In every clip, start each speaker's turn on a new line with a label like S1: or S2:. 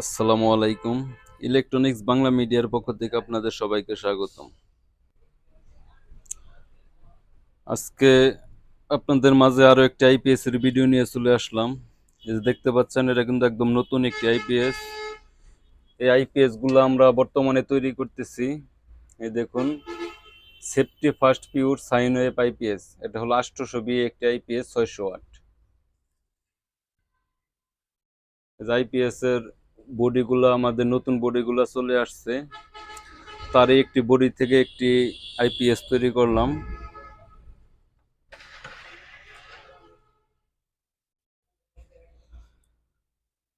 S1: আসসালামু আলাইকুম। ইলেকট্রনিক্স বাংলা মিডিয়ার পক্ষ থেকে আপনাদের সবাইকে স্বাগতম। আজকে আপনাদের মাঝে আরও একটি আইপিএস এর ভিডিও নিয়ে চলে আসলাম। দেখতে পাচ্ছেন, এটা কিন্তু একদম নতুন একটি আইপিএস এই আইপিএসগুলো আমরা বর্তমানে তৈরি করতেছি। এই দেখুন safety first pure sine wave IPS এটা হলো আষ্টশো বি একটি আইপিএস ছয়শো আট। আইপিএস এর বডিগুলো আমাদের নতুন বডিগুলো চলে আসছে। তারই একটি বডি থেকে একটি আইপিএস তৈরি করলাম।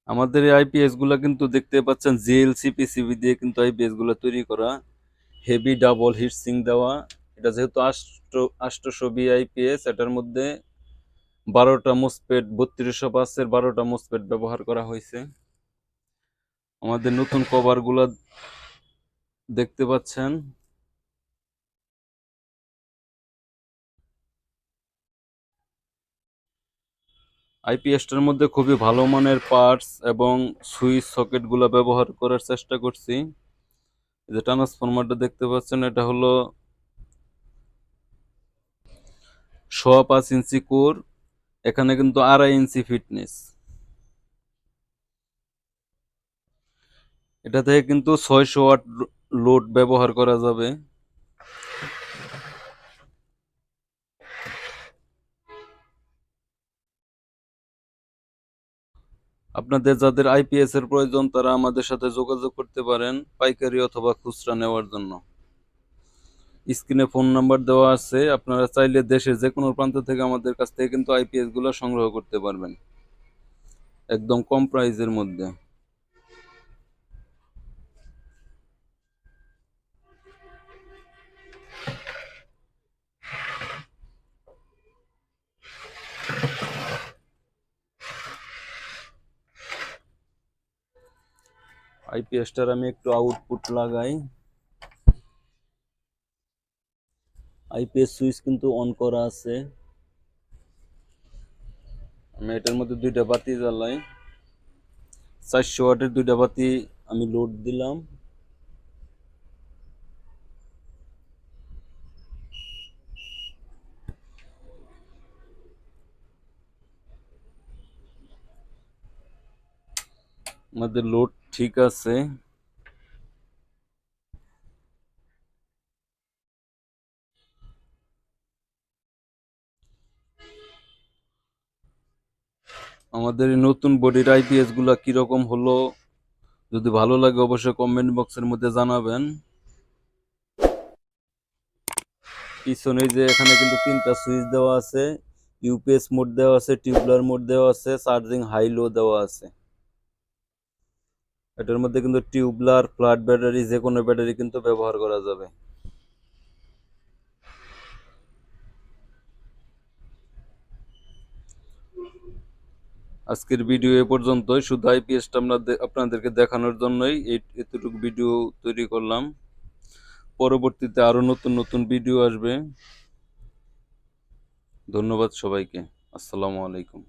S1: আমাদের এই আইপিএসগুলো কিন্তু দেখতে পাচ্ছেন জিএলসি পিসিবি দিয়ে কিন্তু আইপিএসগুলো তৈরি করা। হেভি ডাবল হিট সিং দেওয়া। এটা যেহেতু আষ্ট আষ্টশো বি আইপিএস এটার মধ্যে বারোটা মুসপেট বত্রিশশো পাঁচের বারোটা মুসপেট ব্যবহার করা হয়েছে। আমাদের নতুন কভারগুলা দেখতে পাচ্ছেন। আইপিএসটার মধ্যে খুবই ভালো মানের পার্টস এবং সুইচ সকেটগুলা ব্যবহার করার চেষ্টা করছি। যে ট্রান্সফরমারটা দেখতে পাচ্ছেন, এটা হলো সোয়া পাঁচ ইঞ্চি কোর, এখানে কিন্তু আড়াই ইঞ্চি ফিটনেস এটা থেকে কিন্তু ছয়শো ওয়াট লোড ব্যবহার করা যাবে। আপনাদের যাদের আইপিএস এর প্রয়োজন, তারা আমাদের সাথে যোগাযোগ করতে পারেন পাইকারি অথবা খুচরা নেওয়ার জন্য। স্ক্রিনে ফোন নাম্বার দেওয়া আছে, আপনারা চাইলে দেশের যে কোনো প্রান্ত থেকে আমাদের কাছ থেকে কিন্তু আইপিএসগুলো সংগ্রহ করতে পারবেন। একদম কম প্রাইজের মধ্যে। আইপিএসটার আমি একটু আউটপুট লাগাই। আইপিএস সুইচ কিন্তু অন করা আছে। আমি এটার মধ্যে দুইটা বাতি জ্বালাই। চারশো ওয়াটের দুইটা বাতি আমি লোড দিলাম। আমাদের লোড ঠিক আছে। আমাদের নতুন বডির আইপিএসগুলা কীরকম হলো? যদি ভালো লাগে অবশ্যই কমেন্ট বক্সের মধ্যে জানাবেন। পিছনে যে এখানে কিন্তু তিনটা সুইচ দেওয়া আছে ইউপিএস মোড দেওয়া আছে টিউবলার মোড দেওয়া আছে চার্জিং হাই লো দেওয়া আছে। এটার মধ্যে কিন্তু টিউবলার, ফ্ল্যাট ব্যাটারি, যে কোনো ব্যাটারি কিন্তু ব্যবহার করা যাবে। আজকের ভিডিও এ পর্যন্তই। শুধু আইপিএসটা আমরা আপনাদেরকে দেখানোর জন্যই এতটুকু ভিডিও তৈরি করলাম। পরবর্তীতে আরও নতুন নতুন ভিডিও আসবে। ধন্যবাদ সবাইকে। আসসালামু আলাইকুম।